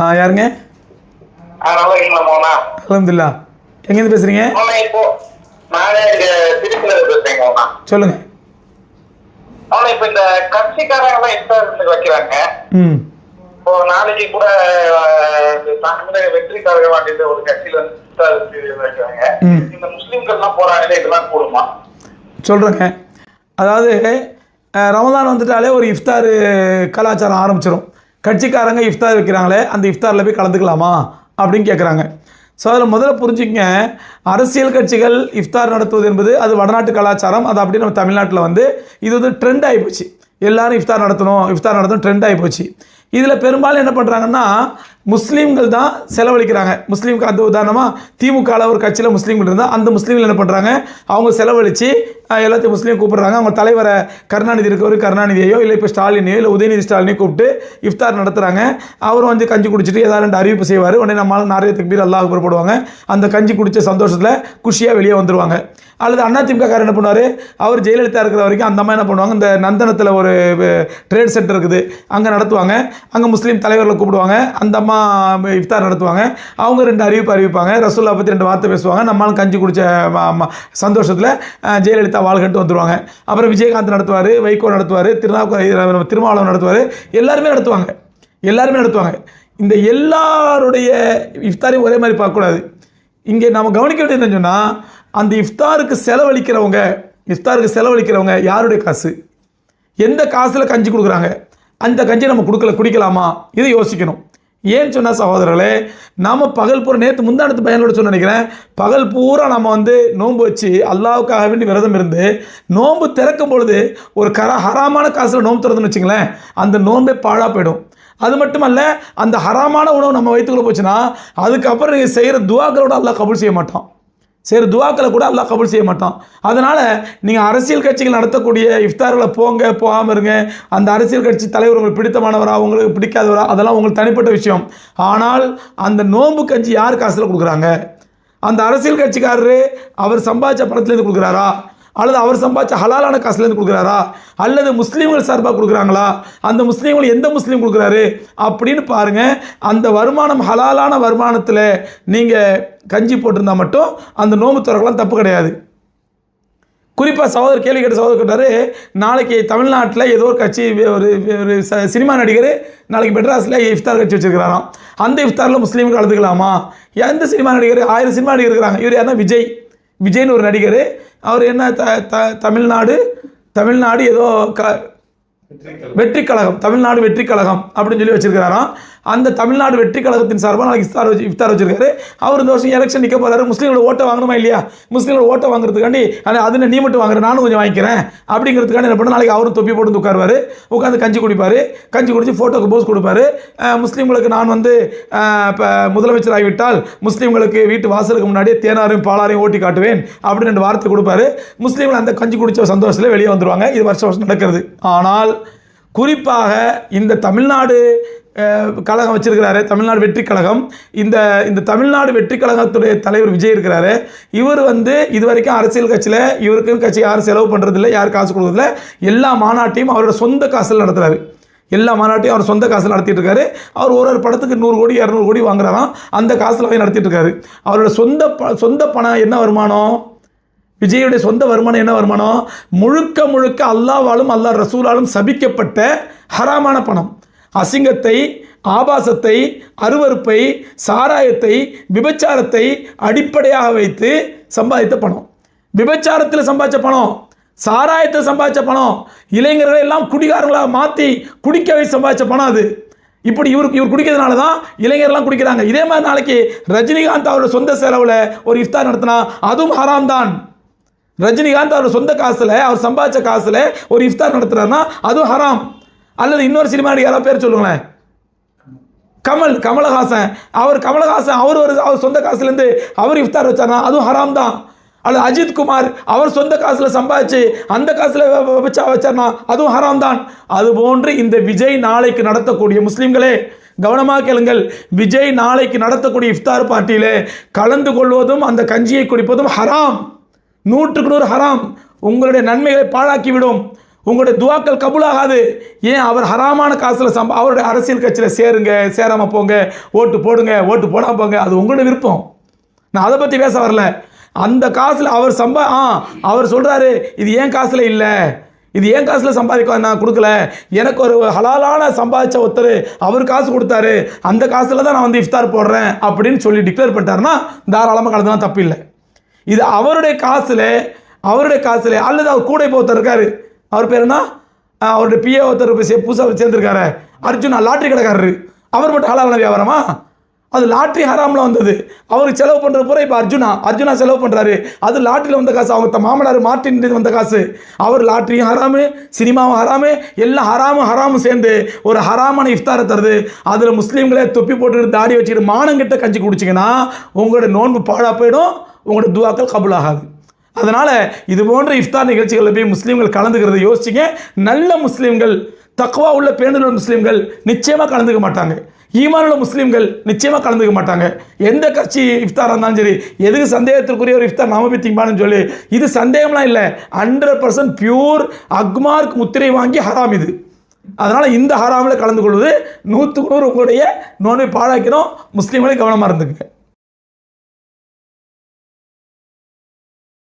ஆ யாருங்க? அலமதுல்லா. எங்கேருந்து பேசுகிறீங்க சொல்லுங்க. இப்போ நானே சொல்லுங்கள் இப்ப இந்த கட்சிக்காரங்க எல்லாம் இஃப்தார் வைக்கிறாங்க ம். இப்போ நாளைக்கு கூட தமிழக வெற்றி கழகம் அப்படின்ற ஒரு கட்சியில இஃப்தார் வைக்கிறாங்க இந்த முஸ்லிம்கள் எல்லாம் இதெல்லாம் கூடுமா சொல்கிறேங்க அதாவது ரமதான் வந்துட்டாலே ஒரு இஃப்தார் கலாச்சாரம் ஆரம்பிச்சிடும் கட்சிக்காரங்க இஃப்தார் வைக்கிறாங்களே அந்த இஃப்தாரில் போய் கலந்துக்கலாமா? அப்படின்னு கேட்குறாங்க ஸோ அதில் முதல்ல புரிஞ்சுக்கங்க அரசியல் கட்சிகள் இஃப்தார் நடத்துவது என்பது அது வடநாட்டு கலாச்சாரம் அது அப்படி நம்ம தமிழ்நாட்டில் வந்து இது வந்து ட்ரெண்ட் ஆகிப்போச்சு எல்லாரும் இஃப்தார் நடத்தணும் இஃப்தார் நடத்தணும் ட்ரெண்ட் ஆகிப்போச்சு இதில் பெரும்பாலும் என்ன பண்ணுறாங்கன்னா முஸ்லீம்கள் தான் செலவழிக்கிறாங்க. முஸ்லீம்க்கு அந்த உதாரணமாக திமுகவில் ஒரு கட்சியில் முஸ்லீம்கள் இருந்தால் அந்த முஸ்லீம்கள் என்ன பண்ணுறாங்க அவங்க செலவழித்து எல்லாத்தையும் முஸ்லீம் கூப்பிட்றாங்க. அவங்க தலைவரை கருணாநிதி இருக்கவர் கருணாநிதியையோ இல்லை இப்போ ஸ்டாலினையோ இல்லை உதயநிதி ஸ்டாலினையோ கூப்பிட்டு இஃப்தார் நடத்துகிறாங்க அவரும் வந்து கஞ்சி குடிச்சிட்டு ஏதாவது ரெண்டு அறிவிப்பு செய்வார். உடனே நம்மளால் நிறைய தக்பீர் அல்லாஹ் புறப்படுவாங்க அந்த கஞ்சி குடித்த சந்தோஷத்தில் குஷியாக வெளியே வந்துடுவாங்க அல்லது அண்ணா காரர் என்ன பண்ணுவார்? அவர் ஜெயலலிதா இருக்கிற வரைக்கும் அந்த அம்மா என்ன பண்ணுவாங்க? இந்த நந்தனத்தில் ஒரு ட்ரேட் சென்டர் இருக்குது. அங்கே நடத்துவாங்க. அங்கே முஸ்லீம் தலைவர்களை கூப்பிடுவாங்க. அந்த அம்மா இஃப்தார் நடத்துவாங்க. அவங்க ரெண்டு அறிவிப்பு அறிவிப்பாங்க. ரசூல்லா பற்றி ரெண்டு வார்த்தை பேசுவாங்க. நம்மளும் கஞ்சி குடித்த சந்தோஷத்தில் ஜெயலலிதா வாழ்கட்டு வந்துடுவாங்க அப்புறம் விஜயகாந்த் நடத்துவார் வைகோ நடத்துவார் திருநாவுக்கர திருமாவளவன் நடத்துவார். எல்லாருமே நடத்துவாங்க. எல்லாருமே நடத்துவாங்க. இந்த எல்லாருடைய இஃப்தாரையும் ஒரே மாதிரி பார்க்கக்கூடாது. இங்கே நம்ம கவனிக்க வேண்டியது என்னன்னு சொன்னால் அந்த இஃப்தாருக்கு செலவழிக்கிறவங்க இஃப்தாருக்கு செலவழிக்கிறவங்க யாருடைய காசு? எந்த காசில் கஞ்சி கொடுக்குறாங்க? அந்த கஞ்சி நம்ம கொடுக்கல குடிக்கலாமா? இதை யோசிக்கணும். ஏன்னு சொன்னால் சகோதரர்களே நாம் பகல் பூரா நேற்று முந்தானத்து பையனோட சொன்ன நினைக்கிறேன். பகல் பூரா நம்ம வந்து நோன்பு வச்சு அல்லாவுக்காக வேண்டி விரதம் இருந்து நோன்பு திறக்கும் பொழுது ஒரு கர ஹராமான காசில் நோன்பு திறந்துன்னு வச்சுங்களேன் அந்த நோன்பே பாழாக போயிடும். அது மட்டுமல்ல அந்த ஹராமான உணவு நம்ம வயிற்றுக்குள்ளே போச்சுன்னா அதுக்கப்புறம் நீங்கள் செய்கிற துவாக்களோட அல்லாஹ் கபூல் செய்ய மாட்டோம் சரி துவாக்களை கூட அல்லாஹ் கபுல் செய்ய மாட்டான். அதனால் நீங்கள் அரசியல் கட்சிகள் நடத்தக்கூடிய இஃப்தார்களை போங்க போகாமல் இருங்க. அந்த அரசியல் கட்சி தலைவர் உங்களுக்கு பிடித்தமானவரா உங்களுக்கு பிடிக்காதவரா அதெல்லாம் உங்களுக்கு தனிப்பட்ட விஷயம். ஆனால் அந்த நோன்பு கஞ்சி யார் காசில் கொடுக்குறாங்க? அந்த அரசியல் கட்சிக்காரரு அவர் சம்பாதிச்ச பணத்துலேருந்து கொடுக்குறாரா? அல்லது அவர் சம்பாதிச்ச ஹலாலான காசுலேருந்து கொடுக்குறாரா? அல்லது முஸ்லீம்கள் சார்பாக கொடுக்குறாங்களா? அந்த முஸ்லீம்கள் எந்த முஸ்லீம் கொடுக்குறாரு? அப்படின்னு பாருங்கள் அந்த வருமானம் ஹலாலான வருமானத்தில் நீங்கள் கஞ்சி போட்டிருந்தா மட்டும் அந்த நோம்பு துறக்கலாம் தப்பு கிடையாது. குறிப்பாக சகோதரர் கேள்வி கேட்ட சகோதரர் கேட்டார் நாளைக்கு தமிழ்நாட்டில் ஏதோ ஒரு கட்சி ஒரு ஒரு ச- சினிமா நடிகர் நாளைக்கு மெட்ராஸில் இஃப்தார் கட்சி வச்சிருக்கிறாராம். அந்த இஃப்தாரில் முஸ்லீம்கள் கலந்துக்கலாமா? எந்த சினிமா நடிகர்? ஆயிரம் சினிமா நடிகர் இருக்கிறாங்க. இவர் யாருன்னா விஜய். விஜய்னு ஒரு நடிகர். அவர் என்ன த த தமிழ்நாடு தமிழ்நாடு ஏதோ க வெற்றி கழகம் தமிழ்நாடு வெற்றி கழகம் அப்படின்னு சொல்லி வச்சிருக்கிறாராம். அந்த தமிழ்நாடு வெற்றி கழகத்தின் சார்பாக நாளைக்கு இஃப்தார் வச்சு இஃப்தார் வச்சிருக்காரு. அவர் இந்த வருஷம் எலெக்ஷன் நிற்க போறாரு. முஸ்லீம்களோட ஓட்டை வாங்கணுமா இல்லையா? முஸ்லீம்களோட ஓட்டை வாங்குறதுக்காண்டி அது நீ மட்டும் வாங்குறேன் நானும் கொஞ்சம் வாங்கிக்கிறேன். அப்படிங்கிறதுக்காண்டி என்ன பண்ண நாளைக்கு அவரும் தொப்பி போட்டு உட்காருவார். உட்காந்து கஞ்சி குடிப்பார். கஞ்சி குடித்து ஃபோட்டோக்கு போஸ் கொடுப்பாரு. முஸ்லீம்களுக்கு நான் வந்து இப்போ முதலமைச்சர் ஆகிவிட்டால் முஸ்லீம்களுக்கு வீட்டு வாசலுக்கு முன்னாடியே தேனாரையும் பாலாரையும் ஓட்டி காட்டுவேன் அப்படின்னு ரெண்டு வார்த்தை கொடுப்பாரு. முஸ்லீம்கள் அந்த கஞ்சி குடித்த சந்தோஷத்தில் வெளியே வந்துருவாங்க. இது வருஷம் வருஷம் நடக்கிறது. ஆனால் குறிப்பாக இந்த தமிழ்நாடு கழகம் வச்சிருக்கிறாரு. தமிழ்நாடு வெற்றி கழகம். இந்த இந்த தமிழ்நாடு வெற்றி கழகத்துடைய தலைவர் விஜய் இருக்கிறாரு. இவர் வந்து இது வரைக்கும் அரசியல் கட்சியில் இவருக்கு கட்சி யாரும் செலவு பண்ணுறதில்ல யார் காசு கொடுக்குறதில்ல. எல்லா மாநாட்டையும் அவரோட சொந்த காசில் நடத்துகிறாரு எல்லா மாநாட்டையும் அவர் சொந்த காசில் நடத்திட்டு இருக்காரு. அவர் ஒரு ஒரு படத்துக்கு நூறு கோடி இரநூறு கோடி வாங்குறாராம் அந்த காசில் போய் நடத்திட்டு இருக்காரு. அவரோட சொந்த ப சொந்த பணம் என்ன வருமானம்? விஜயுடைய சொந்த வருமானம் என்ன வருமானம்? முழுக்க முழுக்க அல்லாவாலும் அல்லாஹ் ரசூலாலும் சபிக்கப்பட்ட ஹராமான பணம். அசிங்கத்தை ஆபாசத்தை அருவருப்பை சாராயத்தை விபச்சாரத்தை அடிப்படையாக வைத்து சம்பாதித்த பணம். விபச்சாரத்தில் சம்பாதிச்ச பணம் சாராயத்தில் சம்பாதிச்ச பணம் இளைஞர்களை எல்லாம் குடிகாரங்களாக மாற்றி குடிக்க வைத்து சம்பாதிச்ச பணம் அது. இப்படி இவருக்கு இவர் குடிக்கிறதுனால தான் இளைஞர்லாம் குடிக்கிறாங்க. இதே மாதிரி நாளைக்கு ரஜினிகாந்த் அவரோட சொந்த செலவில் ஒரு இஃப்தார் நடத்தினா அதுவும் ஹராம் தான். ரஜினிகாந்த் அவரோட சொந்த காசில் அவர் சம்பாதிச்ச காசில் ஒரு இஃப்தார் நடத்துகிறாருன்னா அதுவும் ஹராம். அல்லது இன்னொரு சினிமா நடிகர் யாராவது பேர் சொல்லுங்களேன். கமல் கமலஹாசன். அவர் கமலஹாசன் அவர் ஒரு அவர் சொந்த காசுலேருந்து அவர் இஃப்தார் வச்சார்னா அதுவும் ஹராம் தான். அல்லது அஜித் குமார் அவர் சொந்த காசில் சம்பாதிச்சு அந்த காசில் வச்சா வச்சார்னா அதுவும் ஹராம் தான். அதுபோன்று இந்த விஜய் நாளைக்கு நடத்தக்கூடிய முஸ்லீம்களே கவனமாக கேளுங்கள். விஜய் நாளைக்கு நடத்தக்கூடிய இஃப்தார் பார்ட்டியில் கலந்து கொள்வதும் அந்த கஞ்சியை குடிப்பதும் ஹராம். நூற்றுக்கு நூறு ஹராம். உங்களுடைய நன்மைகளை பாழாக்கிவிடும். உங்களுடைய துவாக்கள் கபூலாகாது. ஏன்? அவர் ஹராமான காசில் சம்ப அவருடைய அரசியல் கட்சியில் சேருங்க சேராமல் போங்க ஓட்டு போடுங்க ஓட்டு போடாமல் போங்க அது உங்களுடைய விருப்பம். நான் அதை பற்றி பேச வரல. அந்த காசில் அவர் சம்பா ஆ அவர் சொல்கிறாரு இது ஏன் காசில் இல்லை. இது ஏன் காசில் சம்பாதிக்க நான் கொடுக்கல. எனக்கு ஒரு ஹலாலான சம்பாதிச்ச ஒருத்தர் அவர் காசு கொடுத்தாரு. அந்த காசில் தான் நான் வந்து இஃப்தார் போடுறேன் அப்படின்னு சொல்லி டிக்ளேர் பண்ணிட்டாருன்னா தாராளமாக கலந்துலாம் தப்பு இல்லை இது அவருடைய காசில் அவருடைய காசில் அல்லது அவர் கூட இப்போ ஒருத்தர் இருக்காரு. அவர் பேர் என்ன? அவருடைய பிஏ ஒருத்தர் சே- புதுசாக சேர்ந்துருக்காரு. அர்ஜுனா லாட்ரி கடைக்காரரு. அவர் மட்டும் ஹலாலான வியாபாரமா? அது லாட்ரி ஹராமில் வந்தது. அவருக்கு செலவு பண்ணுற பூரா இப்போ அர்ஜுனா. அர்ஜுனா செலவு பண்ணுறாரு அது லாட்ரியில் வந்த காசு. அவங்க மாமனார் மார்ட்டின் வந்த காசு. அவர் லாட்ரியும் ஹராமு சினிமாவும் ஹராமு எல்லாம் ஹராமும் ஹராமும் சேர்ந்து ஒரு ஹராமான இஃப்தாரை தருது. அதில் முஸ்லீம்களே தொப்பி போட்டுட்டு தாடி வச்சுக்கிட்டு மானங்கிட்ட கஞ்சி குடிச்சிங்கன்னா உங்களோட நோன்பு பாழாக போயிடும். உங்களோட துவாக்கள் கபூல் ஆகாது அதனால் இது போன்ற இஃப்தார் நிகழ்ச்சிகளில் போய் முஸ்லீம்கள் கலந்துக்கிறத யோசிச்சிங்க. நல்ல முஸ்லீம்கள் தக்குவா உள்ள பேணுள்ள முஸ்லீம்கள் நிச்சயமாக கலந்துக்க மாட்டாங்க. ஈமானுள்ள முஸ்லீம்கள் நிச்சயமாக கலந்துக்க மாட்டாங்க. எந்த கட்சி இஃப்தாராக இருந்தாலும் சரி எதுக்கு சந்தேகத்திற்குரிய ஒரு இஃப்தார் நாம போய் சொல்லி இது சந்தேகம்லாம் இல்லை. ஹண்ட்ரட் பர்சன்ட் பியூர் அக்மார்க் முத்திரை வாங்கி ஹராம் இது. அதனால் இந்த ஹராமில் கலந்து கொள்வது நூற்றுக்கு நூறு உங்களுடைய நோன்பை பாழாக்கிறோம் முஸ்லீம்களே கவனமாக இருந்துக்குங்க.